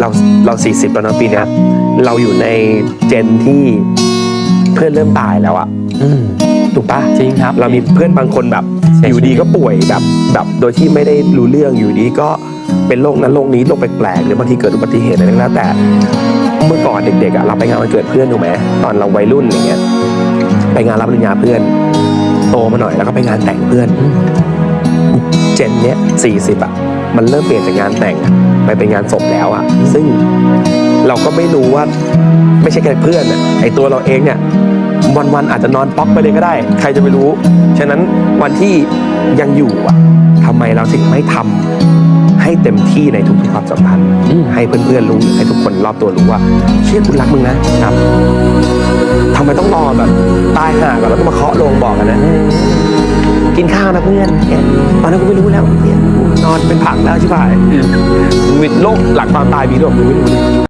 เราเราสี่สิบแล้วนะปีเนี้ยเราอยู่ในเจนที่เพื่อนเริ่มตายแล้วอะอืมถูกปะจริงครับ เรามีเพื่อนบางคนแบบ เสียอยู่ดีชีวิตก็ป่วยแบบแบบโดยที่ไม่ได้รู้เรื่องอยู่ดีก็เป็นโรคนั้นโรคนี้โรคแปลกๆหรือบางทีเกิดอุบัติเหตุอะไรก็แล้วแต่ เมื่อก่อนเด็กๆอะเราไปงานวันเกิดเพื่อนถูกไหมตอนเราวัยรุ่นอย่างเงี้ยไปงานรับปริญญาเพื่อน โตมาหน่อยแล้วก็ไปงานแต่งเพื่อน เจนเนี้ยสี่สิบอะมันเริ่มเปลี่ยนจากงานแต่งอะ ไปเป็นงานศพแล้วอะซึ่งเราก็ไม่รู้ว่าไม่ใช่แค่เพื่อนอะไอตัวเราเองเนี่ยวันๆอาจจะนอนป๊อกไปเลยก็ได้ ใครจะไปรู้ ฉะนั้นวันที่ยังอยู่อะทำไมเราถึงไม่ทำให้เต็มที่ในทุกๆความสัมพันธ์อืมให้เพื่อนๆรู้ให้ทุกคนรอบตัวรู้ว่า เชื่อคุณรักมึงนะครับทำไมต้องรอแบบตายห่าก่อนแล้วก็มาเคาะโลงบอกกันนะกินข้าวนะเพื่อนเนี่ยตอนนั้นกูไม่รู้แล้วเนี่ยกูนอนเป็นผักแล้วใช่ไหมมีโรคหลังความตายมีด้วยมึงไม่รู้